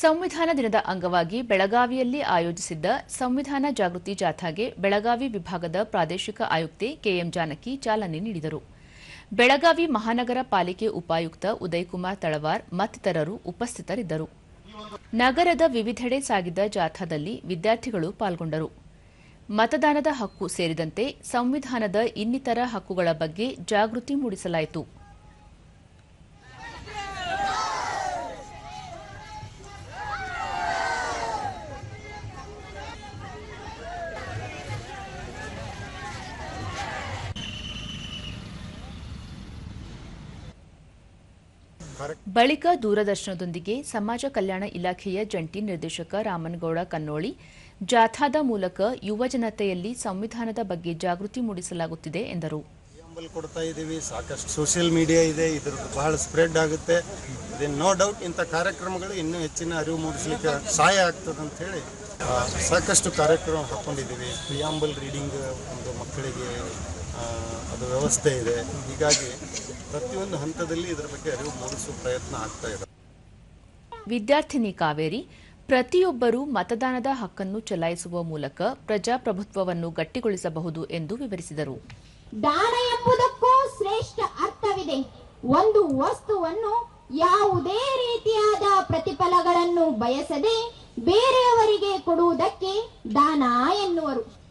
ಸಂವಿಧಾನ ದಿನದ ಅಂಗವಾಗಿ ಬೆಳಗಾವಿಯಲ್ಲಿ ಆಯೋಜಿಸಿದ್ದ ಸಂವಿಧಾನ ಜಾಗೃತಿ ಜಾಥಾಗೆ ಬೆಳಗಾವಿ ವಿಭಾಗದ ಪ್ರಾದೇಶಿಕ ಆಯುಕ್ತೆ ಕೆಎಂ ಜಾನಕಿ ಚಾಲನೆ ನೀಡಿದರು. ಬೆಳಗಾವಿ ಮಹಾನಗರ ಪಾಲಿಕೆ ಉಪಾಯುಕ್ತ ಉದಯಕುಮಾರ್ ತಳವಾರ್ ಮತ್ತಿತರರು ಉಪಸ್ಥಿತರಿದ್ದರು. ನಗರದ ವಿವಿಧೆಡೆ ಸಾಗಿದ ಜಾಥಾದಲ್ಲಿ ವಿದ್ಯಾರ್ಥಿಗಳು ಪಾಲ್ಗೊಂಡರು. ಮತದಾನದ ಹಕ್ಕು ಸೇರಿದಂತೆ ಸಂವಿಧಾನದ ಇನ್ನಿತರ ಹಕ್ಕುಗಳ ಬಗ್ಗೆ ಜಾಗೃತಿ ಮೂಡಿಸಲಾಯಿತು. ಬಳಿಕ ದೂರದರ್ಶನದೊಂದಿಗೆ ಸಮಾಜ ಕಲ್ಯಾಣ ಇಲಾಖೆಯ ಜಂಟಿ ನಿರ್ದೇಶಕ ರಾಮನಗೌಡ ಕನ್ನೋಳಿ, ಜಾಥಾದ ಮೂಲಕ ಯುವ ಜನತೆಯಲ್ಲಿ ಸಂವಿಧಾನದ ಬಗ್ಗೆ ಜಾಗೃತಿ ಮೂಡಿಸಲಾಗುತ್ತಿದೆ ಎಂದರು. ಕೊಡ್ತಾ ಇದ್ದೀವಿ, ಸಾಕಷ್ಟು ಸೋಷಿಯಲ್ ಮೀಡಿಯಾ ಇದೆ, ಇದ್ರದ್ದು ಬಹಳ ಸ್ಪ್ರೆಡ್ ಆಗುತ್ತೆ. ನೋ ಡೌಟ್ ಇಂಥ ಕಾರ್ಯಕ್ರಮಗಳು ಇನ್ನೂ ಹೆಚ್ಚಿನ ಅರಿವು ಮೂಡಿಸಲಿಕ್ಕೆ ಸಹಾಯ ಆಗ್ತದೆ ಅಂತ ಹೇಳಿ ಸಾಕಷ್ಟು ಕಾರ್ಯಕ್ರಮ ಹಾಕೊಂಡಿದ್ದೀವಿ. ಪ್ರಿಯಾಂಬಲ್ ರೀಡಿಂಗ್ ಒಂದು ಮಕ್ಕಳಿಗೆ ಅದು ವ್ಯವಸ್ಥೆ ಇದೆ. ಹೀಗಾಗಿ ಪ್ರತಿಯೊಂದು ಹಂತದಲ್ಲಿ ಇದರ ಬಗ್ಗೆ ಅರಿವು ಮೂಡಿಸುವ ಪ್ರಯತ್ನ ಆಗ್ತಾ ಇದೆ. ವಿದ್ಯಾರ್ಥಿನಿ ಕಾವೇರಿ ಪ್ರತಿಯೊಬ್ಬರೂ ಮತದಾನದ ಹಕ್ಕನ್ನು ಚಲಾಯಿಸುವ ಮೂಲಕ ಪ್ರಜಾಪ್ರಭುತ್ವವನ್ನು ಗಟ್ಟಿಗೊಳಿಸಬಹುದು ಎಂದು ವಿವರಿಸಿದರು. ದಾನ ಎಂಬುದಕ್ಕೂ ಶ್ರೇಷ್ಠ ಅರ್ಥವಿದೆ. ಒಂದು ವಸ್ತುವನ್ನು ಯಾವುದೇ ರೀತಿಯಾದ ಪ್ರತಿಫಲಗಳನ್ನು ಬಯಸದೆ ಬೇರೆಯವರಿಗೆ ಕೊಡುವುದಕ್ಕೆ ದಾನ ಎನ್ನುವರು.